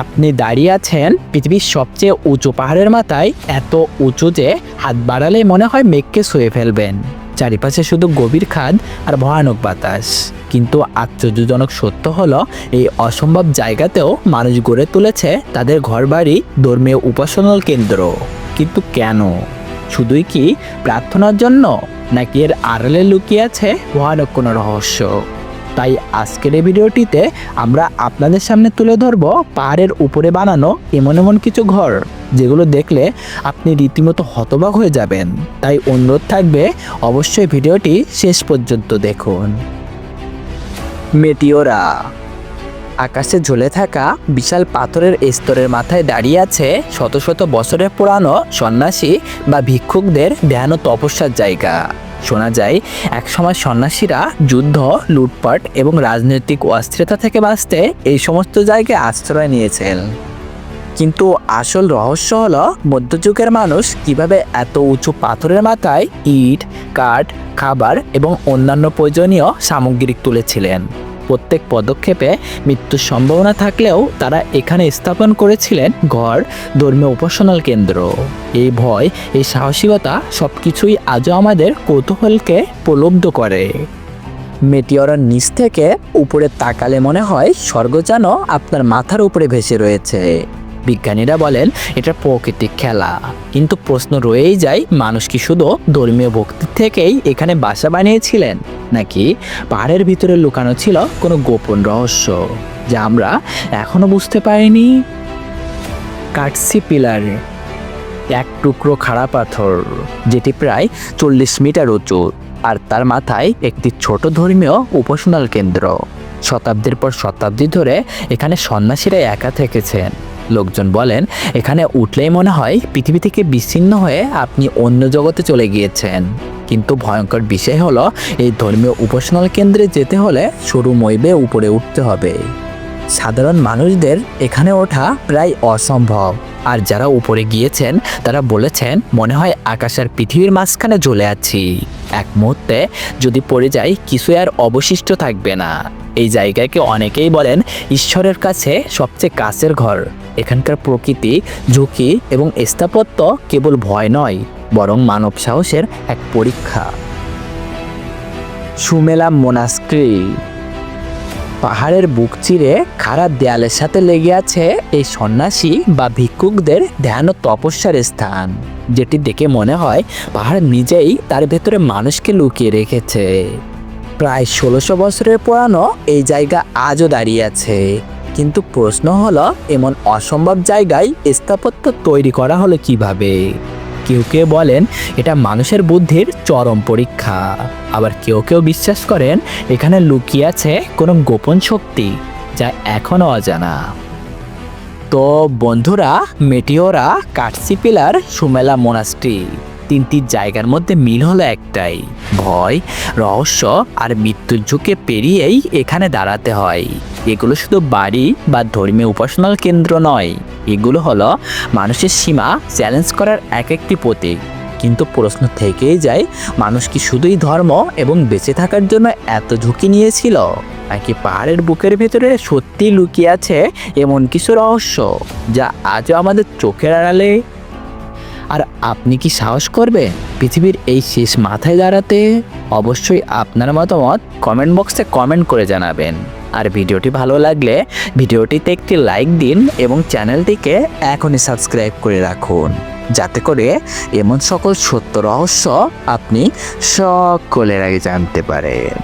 আপনি দাঁড়িয়ে আছেন পৃথিবীর সবচেয়ে উঁচু পাহাড়ের মাথায়, এত উঁচু যে হাত বাড়ালে মনে হয় মেঘকে শুয়ে ফেলবেন। চারিপাশে শুধু গভীর খাদ আর ভয়ানক বাতাস। কিন্তু আশ্চর্যজনক সত্য হলো, এই অসম্ভব জায়গাতেও মানুষ গড়ে তুলেছে তাদের ঘরবাড়ি, ধর্মীয় উপাসনাল কেন্দ্র। কিন্তু কেন? শুধুই কি প্রার্থনার জন্য, নাকি এর আড়ালে লুকিয়ে আছে ভয়ানক কোনো রহস্য? তাই আজকের এই ভিডিওটিতে আমরা আপনাদের সামনে তুলে ধরব পাহাড়ের উপরে বানানো এমন এমন কিছু ঘর, যেগুলো দেখলে আপনি রীতিমতো হতবাক হয়ে যাবেন। তাই অনুরোধ থাকবে, অবশ্যই ভিডিওটি শেষ পর্যন্ত দেখুন। মেটিওরা, আকাশে ঝুলে থাকা বিশাল পাথরের স্তরের মাথায় দাঁড়িয়ে আছে শত শত বছরের পুরানো সন্ন্যাসী বা ভিক্ষুকদের ধ্যান ও তপস্যার জায়গা। শোনা যায় একসময় সন্ন্যাসীরা যুদ্ধ, লুটপাট এবং রাজনৈতিক অস্থিরতা থেকে বাঁচতে এই সমস্ত জায়গায় আশ্রয় নিয়েছেন। কিন্তু আসল রহস্য হলো, মধ্যযুগের মানুষ কীভাবে এত উঁচু পাথরের মাথায় ইট, কাঠ, খাবার এবং অন্যান্য প্রয়োজনীয় সামগ্রী তুলেছিলেন। প্রত্যেক পদক্ষেপে মৃত্যুর সম্ভাবনা থাকলেও তারা এখানে স্থাপন করেছিলেন ঘর ধর্মীয় উপাসনাল কেন্দ্র। এই ভয়, এই সাহসিকতা সব কিছুই আজও আমাদের কৌতূহলকে প্রলব্ধ করে। মেটিওরার নিচ থেকে উপরে তাকালে মনে হয় স্বর্গ যেন আপনার মাথার উপরে ভেসে রয়েছে। বিজ্ঞানীরা বলেন, এটা প্রকৃতিক খেলা। কিন্তু প্রশ্ন রয়েই যায়, মানুষ কি শুধু ধর্মীয় ভক্তি থেকেই এখানে বাসা বানিয়েছিলেন? নাকি পাহাড়ের ভিতরে লুকানো ছিল কোনো গোপন রহস্য, যা আমরা এখনও বুঝতে পারিনি? কাটসি পিলার এক টুকরো খাড়া পাথর, যেটি প্রায় চল্লিশ মিটার উঁচু, আর তার মাথায় একটি ছোট ধর্মীয় উপাসনাল কেন্দ্র। শতাব্দীর পর শতাব্দী ধরে এখানে সন্ন্যাসীরা একা থেকেছেন। লোকজন বলেন, এখানে উঠলেই মনে হয় পৃথিবী থেকে বিচ্ছিন্ন হয়ে আপনি অন্য জগতে চলে গিয়েছেন। কিন্তু ভয়ঙ্কর বিষয় হলো, এই ধর্মীয় উপাসনাল কেন্দ্রে যেতে হলে সরু মইবে উপরে উঠতে হবে। সাধারণ মানুষদের এখানে ওঠা প্রায় অসম্ভব। আর যারা উপরে গিয়েছেন, তারা বলেছেন, মনে হয় আকাশ আর পৃথিবীর মাঝখানে জ্বলে আছি। এক মুহূর্তে যদি পড়ে যাই, কিছু আর অবশিষ্ট থাকবে না। এই জায়গাকে অনেকেই বলেন, ঈশ্বরের কাছে সবচেয়ে কাছের ঘর। এখানকার প্রকৃতি, ঝুঁকি এবং স্থাপত্য কেবল ভয় নয়, বরং মানব সাহসের এক পরীক্ষা। সুমেলা মোনাস্ট্রি পাহাড়ের বুক চিরে খারাপ দেয়ালের সাথে লেগে আছে এই সন্ন্যাসী বা ভিক্ষুকদের ধ্যান ও তপস্যার স্থান, যেটি দেখে মনে হয় পাহাড় নিজেই তার ভেতরে মানুষকে লুকিয়ে রেখেছে। প্রায় ষোলোশো বছরের পুরানো এই জায়গা আজও দাঁড়িয়ে আছে। কিন্তু প্রশ্ন হলো, এমন অসম্ভব জায়গায় স্থাপত্য তৈরি করা হলো কীভাবে? কেউ কেউ বলেন, এটা মানুষের বুদ্ধির চরম পরীক্ষা। আবার কেউ কেউ বিশ্বাস করেন, এখানে লুকিয়ে আছে কোনো গোপন শক্তি, যা এখনও অজানা। তো বন্ধুরা, মেটিওরা কাটসি পিলার সুমেলা মোনাস্ট্রি, তিনটি জায়গার মধ্যে মিল হলো একটাই। ভয়, রহস্য আর মৃত্যুর ঝুঁকে পেরিয়েই এখানে দাঁড়াতে হয়। এগুলো শুধু বাড়ি বা ধর্মীয় উপাসনাল কেন্দ্র নয়। এগুলো হলো মানুষের সীমা চ্যালেঞ্জ করার এক একটি প্রতীক। কিন্তু প্রশ্ন থেকেই যায়, মানুষ কি শুধুই ধর্ম এবং বেঁচে থাকার জন্য এত ঝুঁকি নিয়েছিল? নাকি পাহাড়ের বুকের ভেতরে সত্যি লুকিয়ে আছে এমন কিছু রহস্য যা আজও আমাদের চোখের আড়ালে? আর আপনি কি সাহস করবে পৃথিবীর এই শেষ মাথায় দাঁড়াতে? অবশ্যই আপনার মতামত কমেন্ট বক্সে কমেন্ট করে জানাবেন। আর ভিডিওটি ভালো লাগলে ভিডিওটিতে একটি লাইক দিন এবং চ্যানেলটিকে এখনই সাবস্ক্রাইব করে রাখুন। যাতে করে এমন সকল সত্য রহস্য আপনি সকলের আগে জানতে পারেন।